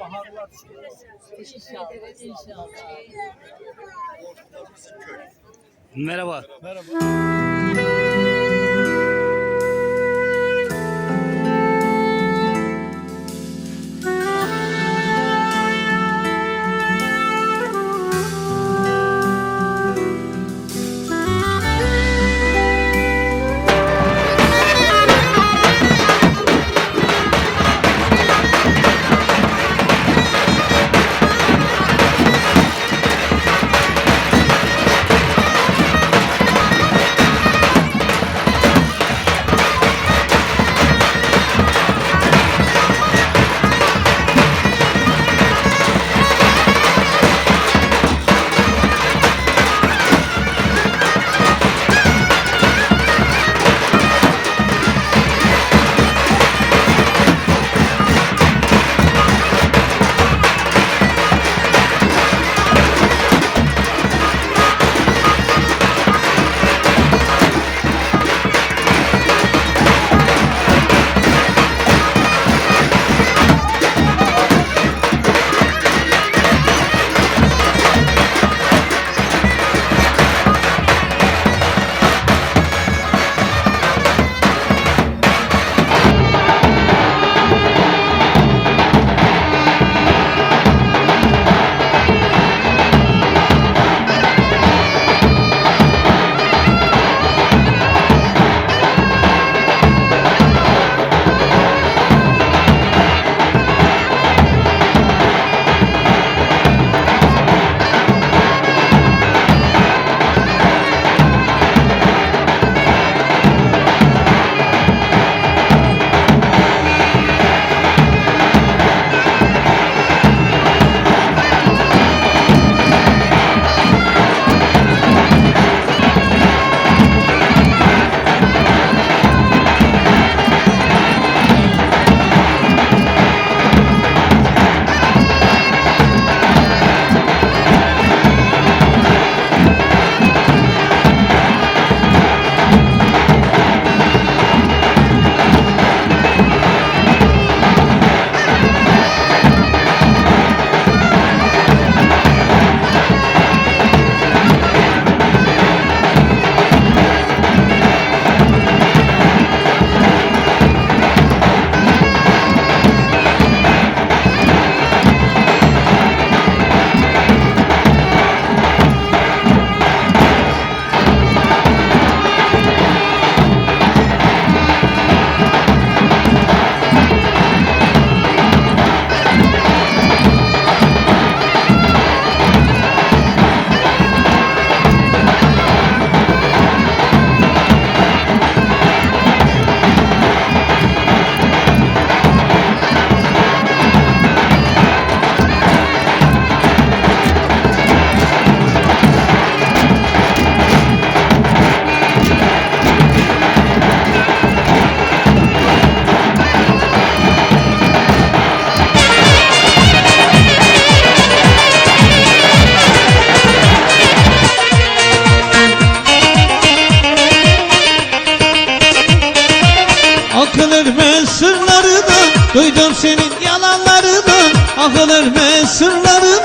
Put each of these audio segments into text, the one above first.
baharlar. İnşallah. İnşallah. Merhaba. Merhaba. Akıl ermez sırlarını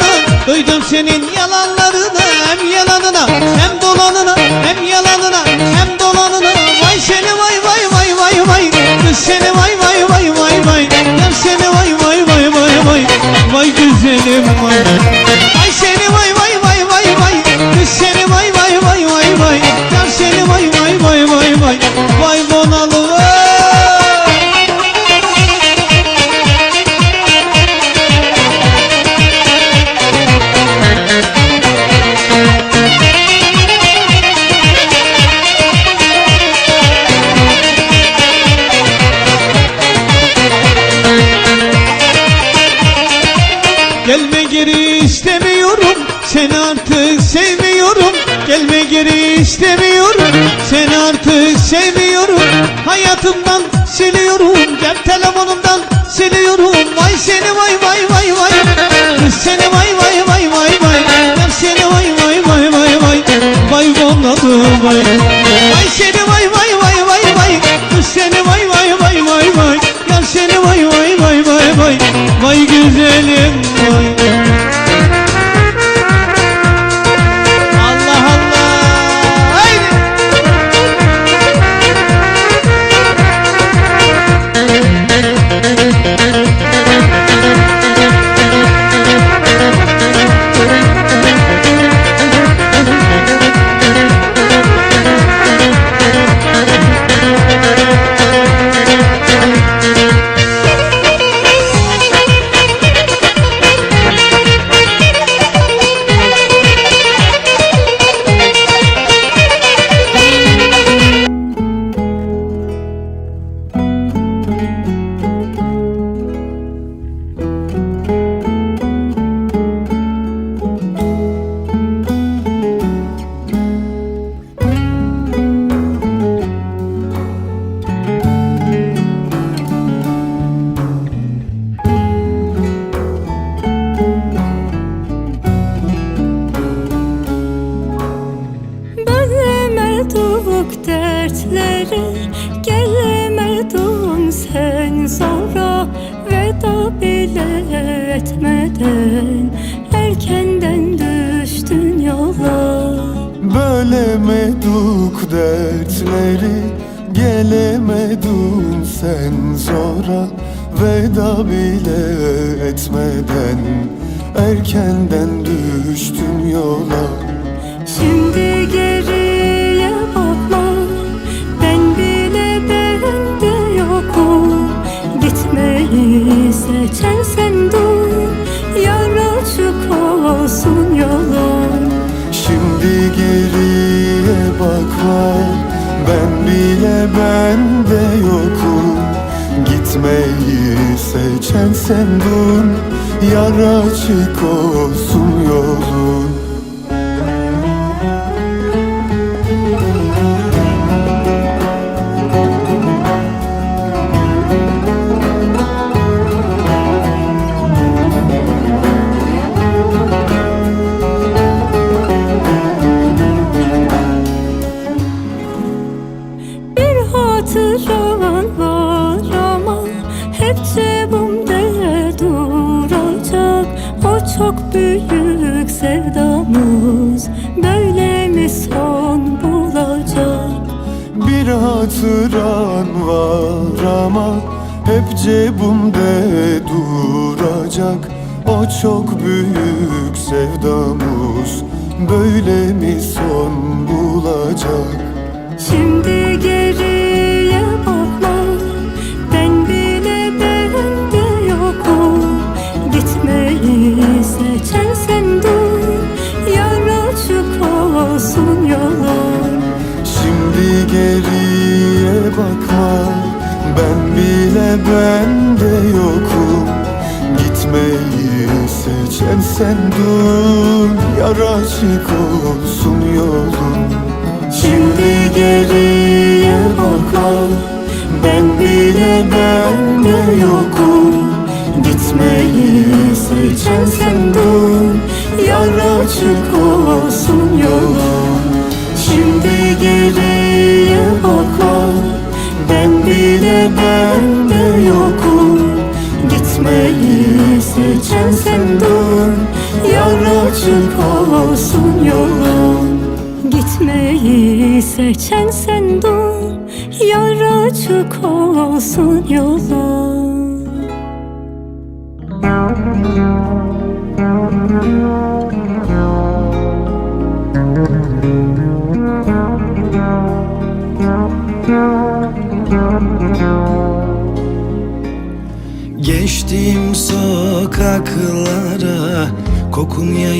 Duydum senin yalanlarını Hem yalanına hem dolanına Hem yalanına hem dolanına. Vay seni vay vay vay vay vay. Kız seni vay vay vay vay vay. Yar seni vay vay vay vay vay. Vay güzelim vay sevmiyorum Hayatımdan siliyorum Cep telefonumdan siliyorum. Vay seni vay vay vay vay. Kız seni vay vay vay vay vay. Ben seni vay vay vay vay. Vay Vay vay Vay etmeden Erkenden düştün yola. Bölemedik dertleri Gelemedin sen zora Veda bile etmeden Erkenden düştün yola. Şimdi geriye bakma Ben bile ben de yokum. Gitmeyi seçen sen seçen sen dur Yar açık olsun yolun hatıran var ama Hep cebimde duracak. O çok büyük sevdamız Böyle mi son bulacak? Şimdi geriye bakma Ben bile ben de yokum. Gitmeyi seçen sen dur Yar açık olsun yolun Şimdi geriye bakma. Ben bile ben de yokum. Gitmeyi seçen sen dur. Yar açık olsun yolun. Şimdi geriye bakma Ben bile ben de yokum. Gitmeyi seçen sen dur. Yar açık olsun yolun. Şimdi geriye bakma Ben bile ben de yokum. Gitmeyi seçen sen dur Yar açık olsun yolun. Gitmeyi seçen sen dur Yar açık olsun yolun sokaklara kokun yayılıyor